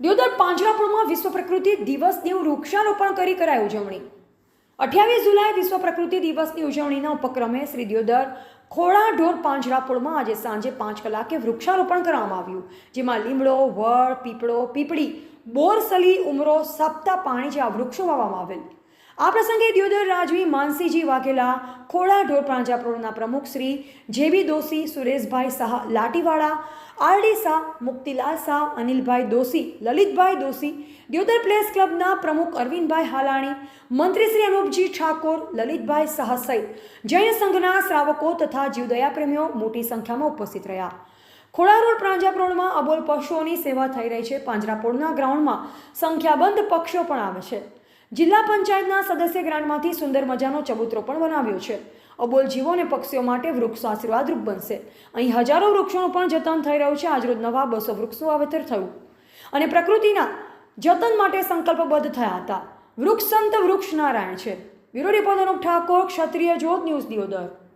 દિયોદર પાંજરાપુરમાં વિશ્વ પ્રકૃતિ દિવસની વૃક્ષારોપણ કરી કરાય ઉજવણી. અઠ્યાવીસ જુલાઈ વિશ્વ પ્રકૃતિ દિવસની ઉજવણીના ઉપક્રમે શ્રી દિયોદર ખોડા ઢોર પાંજરાપુળમાં આજે સાંજે પાંચ કલાકે વૃક્ષારોપણ કરવામાં આવ્યું, જેમાં લીમડો, વડ, પીપળો, પીપળી, બોરસલી, ઉમરો, સપ્તા પાણી જેવા વૃક્ષો વાવવામાં આવેલ. આ પ્રસંગે દિયોદર રાજવી માનસીજી વાઘેલા, ખોડા ઢોર પાંજરાપોળના પ્રમુખ શ્રી જેબી દોશી, સુરેશભાઈ શાહ લાટીવાળા, આરડી શાહ, મુક્તિલાલ શાહ, અનિલભાઈ દોશી, લલિતભાઈ દોશી, દિયોદર પ્લેસ ક્લબના પ્રમુખ અરવિંદભાઈ હાલાણી મંત્રી શ્રી અનુપજી ઠાકોર, લલિતભાઈ શાહ સહિત જૈન સંઘના શ્રાવકો તથા જીવદયા પ્રેમીઓ મોટી સંખ્યામાં ઉપસ્થિત રહ્યા. ખોડા રોડ પ્રાંજાપોળમાં અબોલ પશુઓની સેવા થઈ રહી છે. પાંજરાપોળના ગ્રાઉન્ડમાં સંખ્યાબંધ પક્ષીઓ પણ આવે છે. જિલ્લા પંચાયતના સદસ્ય ગ્રાન્ટમાંથી સુંદર મજાનો ચબૂતરો પણ બનાવ્યો છે. અબોલ જીવો અને પક્ષીઓ માટે વૃક્ષો આશીર્વાદરૂપ બનશે. અહીં હજારો વૃક્ષોનું પણ જતન થઈ રહ્યું છે. આજરોજ નવા બસો વૃક્ષનું વાવેતર થયું. અને પ્રકૃતિના જતન માટે સંકલ્પબદ્ધ થયા હતા. વૃક્ષ સંત વૃક્ષ નારાયણ છે. Bureau report Anup Thakor, Kshatriya Jyot news Deodar.